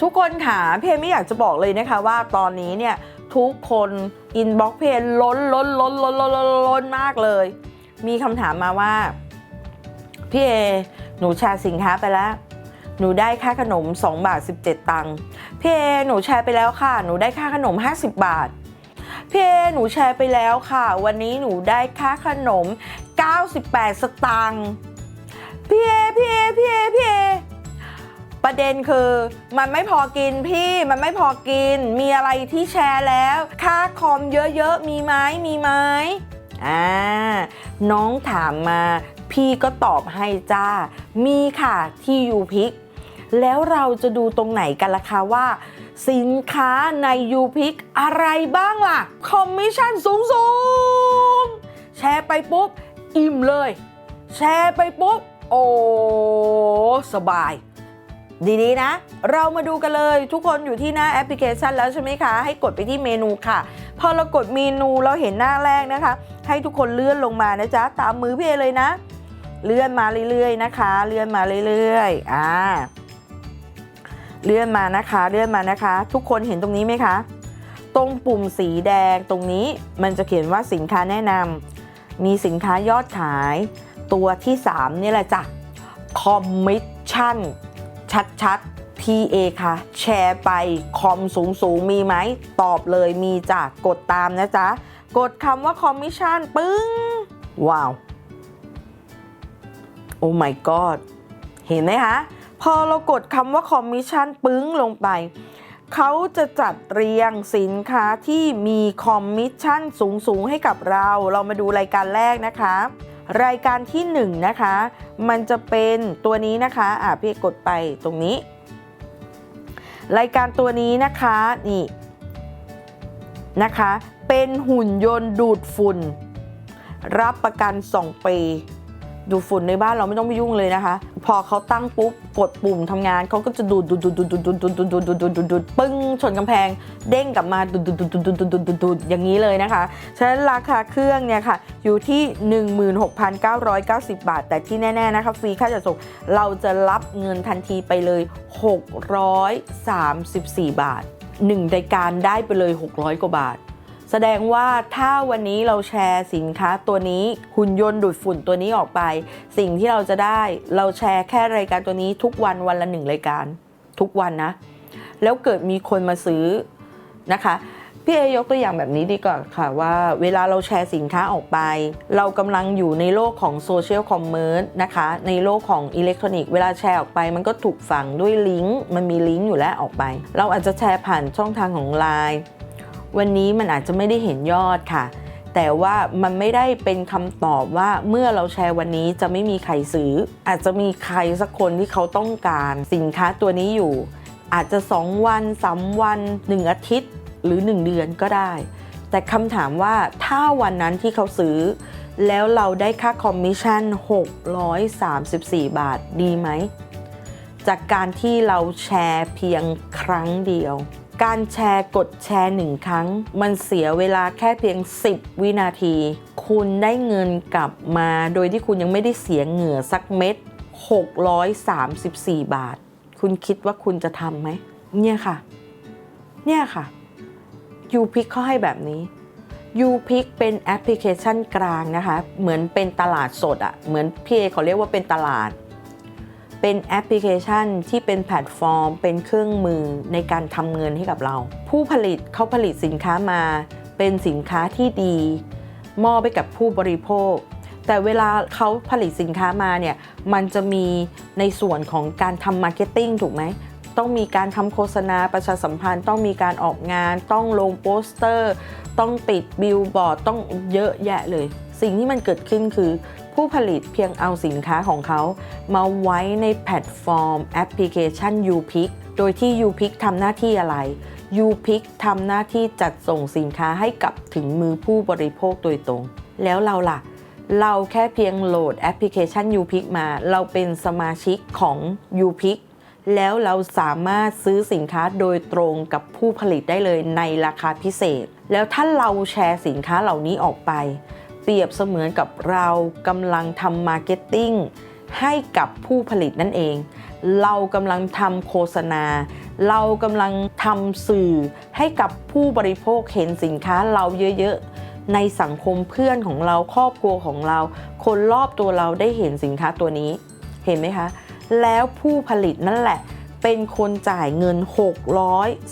ทุกคนค่ะเพไม่อยากจะบอกเลยนะคะว่าตอนนี้เนี่ยทุกคนอินบ็อกเพจล้นล้นล้นล้นล้นล้นล้นมากเลย มีคำถามมาว่าพี่เอหนูแชร์สินค้าไปแล้ว หนูได้ค่าขนม 2 บาท 17 ตังค์พี่เอหนูแชร์ไปแล้วค่ะ หนูได้ค่าขนม 50 บาทพี่เอหนูแชร์ไปแล้วค่ะ วันนี้หนูได้ค่าขนม 98 สตางค์พี่เอพี่เอพี่เอพี่เอ ประเด็นคือมันไม่พอกินพี่มันไม่พอกิน มีอะไรที่แชร์แล้ว ค่าคอมเยอะๆ มีไหมมีไหมอ่าน้องถามมา พี่ก็ตอบให้จ้า มีค่ะที่ยูพิกแล้วเราจะดูตรงไหนกันล่ะคะว่า สินค้าในยูพิกอะไรบ้างล่ะ คอมมิชชั่นสูงๆ แชร์ไปปุ๊บ อิ่มเลย แชร์ไปปุ๊บ โอ้ สบาย ดีๆนะ เรามาดูกันเลยทุกคนอยู่ที่หน้าแอปพลิเคชันแล้วใช่ไหมคะ ให้กดไปที่เมนูค่ะ พอเรากดเมนูเราเห็นหน้าแรกนะคะ ให้ทุกคนเลื่อนลงมานะจ๊ะ ตามมือพี่เอเลยนะ เลื่อนมาเรื่อยๆนะคะ เลื่อนมาเรื่อยๆอ่าเลื่อนมานะคะ เลื่อนมานะคะ ทุกคนเห็นตรงนี้ไหมคะ ตรงปุ่มสีแดงตรงนี้มันจะเขียนว่าสินค้าแนะนำมีสินค้ายอดขาย ตัวที่ 3 นี่แหละจ้ะคอมมิชชั่น ชัดๆ PA ค่ะ แชร์ไปคอมสูงสูงๆ มีไหม ตอบเลยมีจ้ะ กดตามนะจ๊ะ กดคำว่าคอมมิชชั่นปึ้ง ว้าว โอ้ my god เห็นไหมคะพอเรากดคำว่าคอมมิชชั่นปึ้งลงไป เขาจะจัดเรียงสินค้าที่มีคอมมิชชั่นสูงๆ ให้กับเรา เรามาดูรายการแรกนะคะ รายการที่1นะคะ มันจะเป็นตัวนี้นะคะอะพี่กดไปตรงนี้ รายการตัวนี้นะคะนี่นะคะ เป็นหุ่นยนต์ดูดฝุ่น รับประกัน 2 ปี ดูดฝุ่นในบ้านเราไม่ต้องไปยุ่งเลยนะคะ พอเขาตั้งปุ๊บกดปุ่มทำงานเขาก็จะดูดดูดดูดดูดดูดดูดดูดดูดดูดดูดดูดปึ้งชนกำแพง เด้งกลับมาดูดดูดดูดดูดดูดดูดดูดดูดอย่างนี้เลยนะคะ ฉะนั้นราคาเครื่องเนี่ยค่ะอยู่ที่ 16,990 บาท แต่ที่แน่ๆนะคะฟรีค่าจัดส่งเราจะรับเงินทันทีไปเลย 634 บาท 1รายการได้ไปเลย 600 กว่าบาท แสดงว่าถ้าวันนี้เราแชร์สินค้าตัวนี้หุ่นยนต์ดูดฝุ่นตัวนี้ออกไป สิ่งที่เราจะได้เราแชร์แค่รายการตัวนี้ทุกวันวันละหนึ่งรายการ ทุกวันนะ แล้วเกิดมีคนมาซื้อนะคะพี่เอยกตัวอย่างแบบนี้ดีกว่าค่ะว่าเวลาเราแชร์สินค้าออกไป เรากำลังอยู่ในโลกของโซเชียลคอมเมอร์สนะคะ ในโลกของอิเล็กทรอนิกส์เวลาแชร์ออกไป มันก็ถูกฝังด้วยลิงก์มันมีลิงก์อยู่แล้วออกไป เราอาจจะแชร์ผ่านช่องทางของไลน์ วันนี้มันอาจจะไม่ได้เห็นยอดค่ะ แต่ว่ามันไม่ได้เป็นคำตอบว่าเมื่อเราแชร์วันนี้จะไม่มีใครซื้อ อาจจะมีใครสักคนที่เขาต้องการสินค้าตัวนี้อยู่ อาจจะ 2 วัน3วัน 1 อาทิตย์ หรือ 1 เดือนก็ได้ แต่คำถามว่าถ้าวันนั้นที่เขาซื้อ แล้วเราได้ค่าคอมมิชชั่น 634 บาทดีไหมจากการที่เราแชร์เพียงครั้งเดียว การแชร์กดแชร์หนึ่งครั้ง มันเสียเวลาแค่เพียง 10 วินาที คุณได้เงินกลับมาโดยที่คุณยังไม่ได้เสียเหงื่อสักเม็ด 634 บาท คุณคิดว่าคุณจะทำไหม เนี่ยค่ะ เนี่ยค่ะยูพิกเขาให้แบบนี้ยูพิกเป็นแอปพลิเคชันกลางนะคะ เหมือนเป็นตลาดสดอะเหมือนพี่เอเขาเรียกว่าเป็นตลาด เป็นแอปพลิเคชันที่เป็นแพลตฟอร์ม เป็นเครื่องมือในการทำเงินให้กับเรา ผู้ผลิตเขาผลิตสินค้ามา เป็นสินค้าที่ดีมอบไปกับผู้บริโภค แต่เวลาเขาผลิตสินค้ามาเนี่ยมันจะมีในส่วนของการทำมาร์เก็ตติ้งถูกไหมต้องมีการทำโฆษณาประชาสัมพันธ์ ต้องมีการออกงาน ต้องลงโปสเตอร์ ต้องติดบิลบอร์ดต้องเยอะแยะเลย สิ่งที่มันเกิดขึ้นคือ ผู้ผลิตเพียงเอาสินค้าของเขามาไว้ในแพลตฟอร์มแอปพลิเคชัน UPick โดยที่ UPick ทำหน้าที่อะไร UPick ทำหน้าที่จัดส่งสินค้าให้กับถึงมือผู้บริโภคโดยตรง แล้วเราล่ะ เราแค่เพียงโหลดแอปพลิเคชัน UPick มา เราเป็นสมาชิกของ UPick แล้วเราสามารถซื้อสินค้าโดยตรงกับผู้ผลิตได้เลยในราคาพิเศษ แล้วถ้าเราแชร์สินค้าเหล่านี้ออกไป เปรียบเสมือนกับเรากำลังทำมาร์เก็ตติ้งให้กับผู้ผลิตนั่นเอง เรากำลังทำโฆษณา เรากำลังทำสื่อให้กับผู้บริโภคเห็นสินค้าเราเยอะๆ ในสังคมเพื่อนของเราครอบครัวของเรา คนรอบตัวเราได้เห็นสินค้าตัวนี้ เห็นไหมคะ แล้วผู้ผลิตนั่นแหละ เป็นคนจ่ายเงิน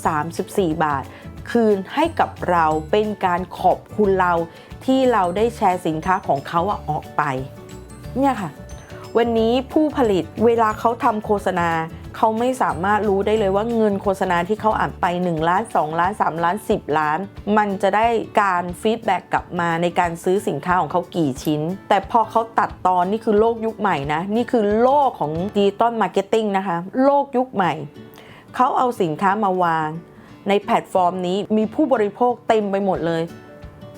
634 บาท คืนให้กับเราเป็นการขอบคุณเราที่เราได้แชร์สินค้าของเขาอออกไปเนี่ยค่ะ วันนี้ผู้ผลิตเวลาเขาทำโฆษณาเขาไม่สามารถรู้ได้เลยว่าเงินโฆษณาที่เขาอ่านไป 1 ล้าน 2 ล้าน 3 ล้าน 10 ล้าน มันจะได้การฟีดแบ็กกลับมาในการซื้อสินค้าของเขากี่ชิ้น แต่พอเขาตัดตอนนี่คือโลกยุคใหม่นะ นี่คือโลกของดิจิตอลมาร์เก็ตติ้งนะคะ โลกยุคใหม่ เขาเอาสินค้ามาวาง ในแพลตฟอร์มนี้มีผู้บริโภคเต็มไปหมดเลย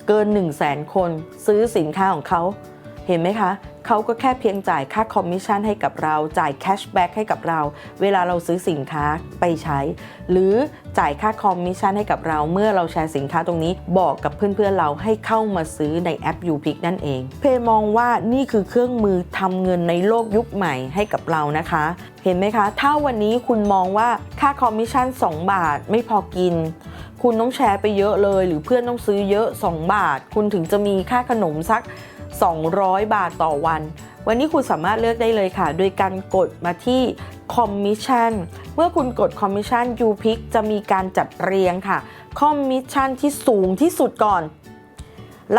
เกิน 1 0 0 0 0แสนคน ซื้อสินค้าของเขา เห็นไหมคะ เขาก็แค่เพียงจ่ายค่าคอมมิชชั่นให้กับเรา จ่ายแคชแบ็กให้กับเรา เวลาเราซื้อสินค้าไปใช้ หรือจ่ายค่าคอมมิชชั่นให้กับเราเมื่อเราแชร์สินค้าตรงนี้ บอกกับเพื่อนๆเราให้เข้ามาซื้อในแอป u p i c นั่นเอง เพมองว่านี่คือเครื่องมือทำเงินในโลกยุคใหม่ให้กับเรานะคะ เห็นไหมคะ ถ้าวันนี้คุณมองว่าค่าคอมมิชชั่น 2 บาทไม่พอกินคุณต้องแชร์ไปเยอะเลย หรือเพื่อนต้องซื้อเยอะ 2 บาท คุณถึงจะมีค่าขนมสัก 200 บาทต่อวัน วันนี้คุณสามารถเลือกได้เลยค่ะ โดยการกดมาที่คอมมิชชั่นเมื่อคุณกดคอมมิชชั่น u p i c จะมีการจัดเรียงค่ะคอมมิชชั่นที่สูงที่สุดก่อน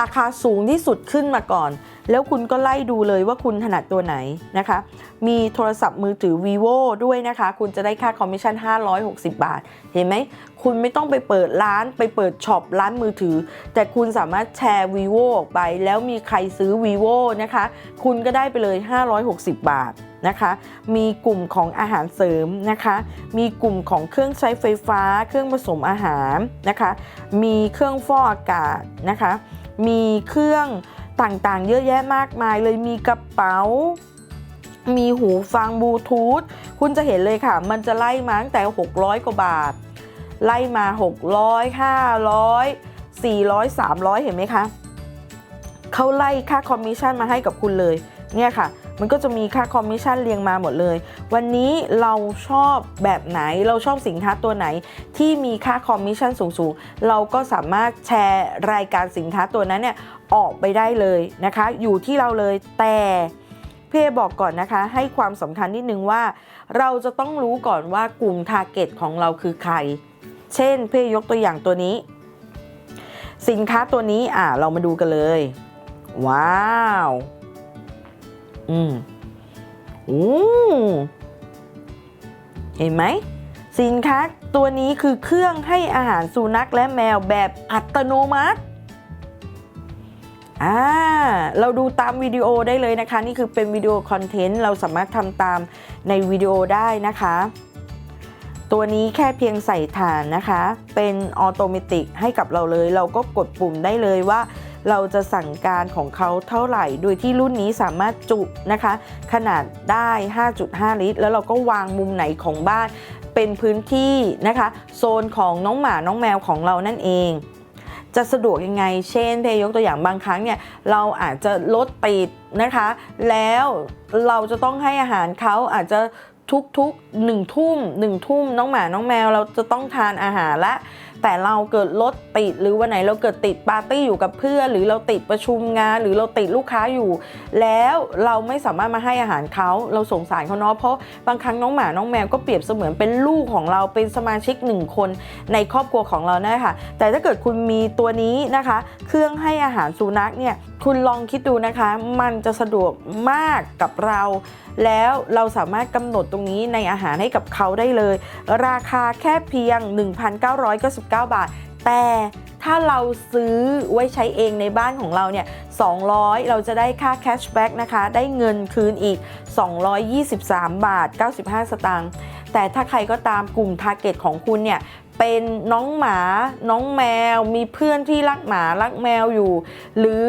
ราคาสูงที่สุดขึ้นมาก่อน แล้วคุณก็ไล่ดูเลยว่าคุณถนัดตัวไหนนะคะ มีโทรศัพท์มือถือ vivo ด้วยนะคะ คุณจะได้ค่าคอมมิชชั่น 560 บาท เห็นไหม คุณไม่ต้องไปเปิดร้านไปเปิดช็อปร้านมือถือ แต่คุณสามารถแชร์ vivo ออกไป แล้วมีใครซื้อ vivo นะคะ คุณก็ได้ไปเลย 560 บาทนะคะ มีกลุ่มของอาหารเสริมนะคะ มีกลุ่มของเครื่องใช้ไฟฟ้า เครื่องผสมอาหารนะคะ มีเครื่องฟอกอากาศนะคะ มีเครื่อง ต่างๆ เยอะแยะมากมายเลยมีกระเป๋า มีหูฟังบลูทูธคุณจะเห็นเลยค่ะ มันจะไล่มาตั้งแต่ 600 กว่าบาท ไล่มา 600 500 400 300 เห็นไหมคะเขาไล่ค่าคอมมิชชั่นมาให้กับคุณเลย เนี่ยค่ะ มันก็จะมีค่าคอมมิชชั่นเรียงมาหมดเลย วันนี้เราชอบแบบไหนเราชอบสินค้าตัวไหนที่มีค่าคอมมิชชั่นสูงๆ เราก็สามารถแชร์รายการสินค้าตัวนั้นเนี่ยออกไปได้เลยนะคะ อยู่ที่เราเลยแต่พี่อบอกก่อนนะคะ ให้ความสำคัญนิดนึงว่า เราจะต้องรู้ก่อนว่ากลุ่มทาร์เก็ตของเราคือใคร เช่นเพี่อยกตัวอย่างตัวนี้ สินค้าตัวนี้อะเรามาดูกันเลย ว้าว อืมอู้เห็นไหม สินค้าตัวนี้คือเครื่องให้อาหารสุนัขและแมวแบบอัตโนมัติอ่าเราดูตามวิดีโอได้เลยนะคะ นี่คือเป็นวิดีโอคอนเทนต์เราสามารถทำตามในวิดีโอได้นะคะ ตัวนี้แค่เพียงใส่ฐานนะคะ เป็นออโตเมติกให้กับเราเลย เราก็กดปุ่มได้เลยว่า เราจะสั่งการของเขาเท่าไหร่ โดยที่รุ่นนี้สามารถจุนะคะ ขนาดได้ 5.5 ลิตร แล้วเราก็วางมุมไหนของบ้าน เป็นพื้นที่นะคะ โซนของน้องหมาน้องแมวของเรานั่นเองจะสะดวกยังไง เช่นเพยกตัวอย่างบางครั้งเนี่ยเราอาจจะรถติดนะคะ แล้วเราจะต้องให้อาหารเขาอาจจะทุกๆหนึ่งทุ่มหนึ่งทุ่มน้องหมาน้องแมว เราจะต้องทานอาหารละ แต่เราเกิดรถติดหรือวันไหนเราเกิดติดปาร์ตี้อยู่กับเพื่อนหรือเราติดประชุมงาน หรือเราติดลูกค้าอยู่ แล้วเราไม่สามารถมาให้อาหารเขาเราสงสารเขาเนาะเพราะบางครั้งน้องหมาน้องแมวก็เปรียบเสมือนเป็นลูกของเราเป็นสมาชิกหนึ่งคนในครอบครัวของเรานะค่ะแต่ถ้าเกิดคุณมีตัวนี้นะคะ เครื่องให้อาหารสุนัขเนี่ยคุณลองคิดดูนะคะ มันจะสะดวกมากกับเรา แล้วเราสามารถกำหนดตรงนี้ในอาหารให้กับเขาได้เลย ราคาแค่เพียง 1,999 บาท แต่ถ้าเราซื้อไว้ใช้เองในบ้านของเราเนี่ย 200 เราจะได้ค่าแคชแบ็กนะคะ ได้เงินคืนอีก 223 บาท 95 สตางค์ แต่ถ้าใครก็ตามกลุ่มทาร์เก็ตของคุณเนี่ยเป็นน้องหมา น้องแมว มีเพื่อนที่รักหมา รักแมวอยู่ หรือ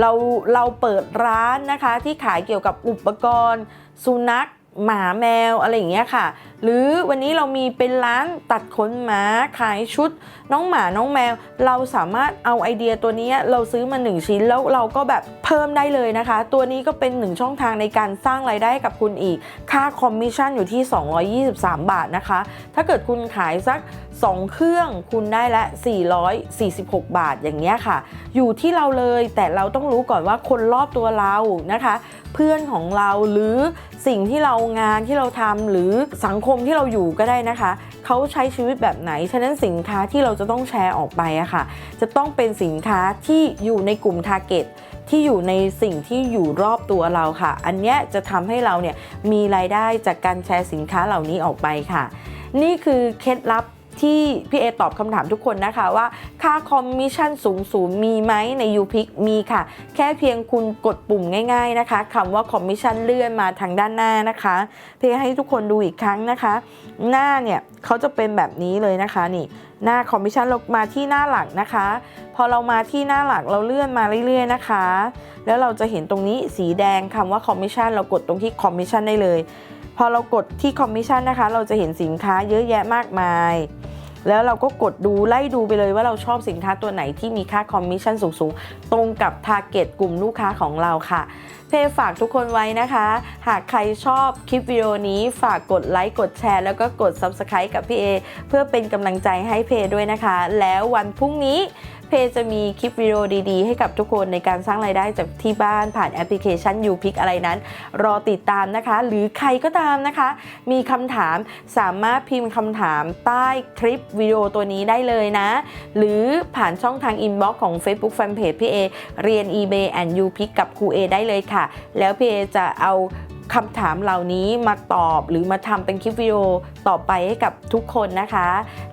เราเราเปิดร้านนะคะที่ขายเกี่ยวกับอุปกรณ์ สุนัข หมาแมวอะไรอย่างเงี้ยค่ะ หรือวันนี้เรามีเป็นร้านตัดขนหมาขายชุด น้องหมาน้องแมว เราสามารถเอาไอเดียตัวนี้เราซื้อมา 1 ชิ้นแล้วเราก็แบบเพิ่มได้เลยนะคะ ตัวนี้ก็เป็น1ช่องทางในการสร้างรายได้กับคุณอีก ค่าคอมมิชชั่นอยู่ที่ 223 บาทนะคะ ถ้าเกิดคุณขายสัก 2 เครื่องคุณได้ละ 446 บาทอย่างเงี้ยค่ะ อยู่ที่เราเลยแต่เราต้องรู้ก่อนว่าคนรอบตัวเรานะคะ เพื่อนของเราหรือสิ่งที่เรางานที่เราทำหรือสังคมที่เราอยู่ก็ได้นะคะ เขาใช้ชีวิตแบบไหน ฉะนั้นสินค้าที่เราจะต้องแชร์ออกไปอะค่ะ จะต้องเป็นสินค้าที่อยู่ในกลุ่มทาร์เก็ตที่อยู่ในสิ่งที่อยู่รอบตัวเราค่ะ อันเนี้ยจะทำให้เราเนี่ยมีรายได้จากการแชร์สินค้าเหล่านี้ออกไปค่ะ นี่คือเคล็ดลับ ที่พี่เอตอบคำถามทุกคนนะคะว่า ค่าคอมมิชชั่นสูงสูงมีไหมใน u p i c มีค่ะ แค่เพียงคุณกดปุ่มง่ายๆนะคะคำว่าคอมมิชชั่นเลื่อนมาทางด้านหน้านะคะเพื่อให้ทุกคนดูอีกครั้งนะคะ หน้าเนี่ยเขาจะเป็นแบบนี้เลยนะคะนี่หน้าคอมมิชชั่นเรามาที่หน้าหลักนะคะ พอเรามาที่หน้าหลักเราเลื่อนมาเรื่อยๆนะคะ แล้วเราจะเห็นตรงนี้สีแดงคำว่าคอมมิชชั่นเรากดตรงที่คอมมิชชั่นได้เลย พอเรากดที่คอมมิชชั่นนะคะ เราจะเห็นสินค้าเยอะแยะมากมาย แล้วเราก็กดดูไล่ดูไปเลยว่าเราชอบสินค้าตัวไหนที่มีค่าคอมมิชชั่นสูงๆ ตรงกับทาร์เก็ตกลุ่มลูกค้าของเราค่ะ เพฝากทุกคนไว้นะคะ หากใครชอบคลิปวิดีโอนี้ฝากกดไลค์ กดแชร์ แล้วก็กด Subscribe กับพี่เอเพื่อเป็นกำลังใจให้เพด้วยนะคะ แล้ววันพรุ่งนี้เพจะมีคลิปวิดีโอดีๆ ให้กับทุกคนในการสร้างรายได้จากที่บ้านผ่านแอปพลิเคชัน u p i c อะไรนั้น รอติดตามนะคะ หรือใครก็ตามนะคะ มีคำถามสามารถพิมพ์คำถามใต้คลิปวิดีโอตัวนี้ได้เลยนะ หรือผ่านช่องทางอินบ็อกซ์ของ Facebook Fanpage พี่เอเรียน eBay and u p i c กับครูเอได้เลยค่ะแล้วพี่เอจะเอาคำถามเหล่านี้มาตอบหรือมาทำเป็นคลิปวิดีโอต่อไปให้กับทุกคนนะคะ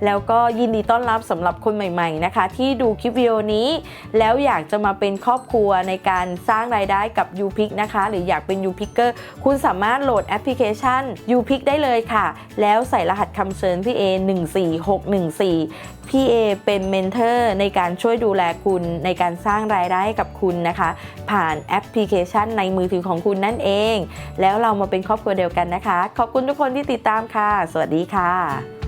แล้วก็ยินดีต้อนรับสำหรับคนใหม่ ๆนะคะ ที่ดูคลิปวิดีโอนี้ แล้วอยากจะมาเป็นครอบครัวในการสร้างรายได้กับ u p i c นะคะ หรืออยากเป็น u p i c เกอร์คุณสามารถโหลดแอปพลิเคชัน u p i c ได้เลยค่ะ แล้วใส่รหัสคำเชิญพี่เอ14614 พี่เอเป็นเมนเทอร์ในการช่วยดูแลคุณในการสร้างรายได้ให้กับคุณนะคะ ผ่านแอปพลิเคชันในมือถือของคุณนั่นเอง แล้วเรามาเป็นครอบครัวเดียวกันนะคะ ขอบคุณทุกคนที่ติดตามค่ะ สวัสดีค่ะ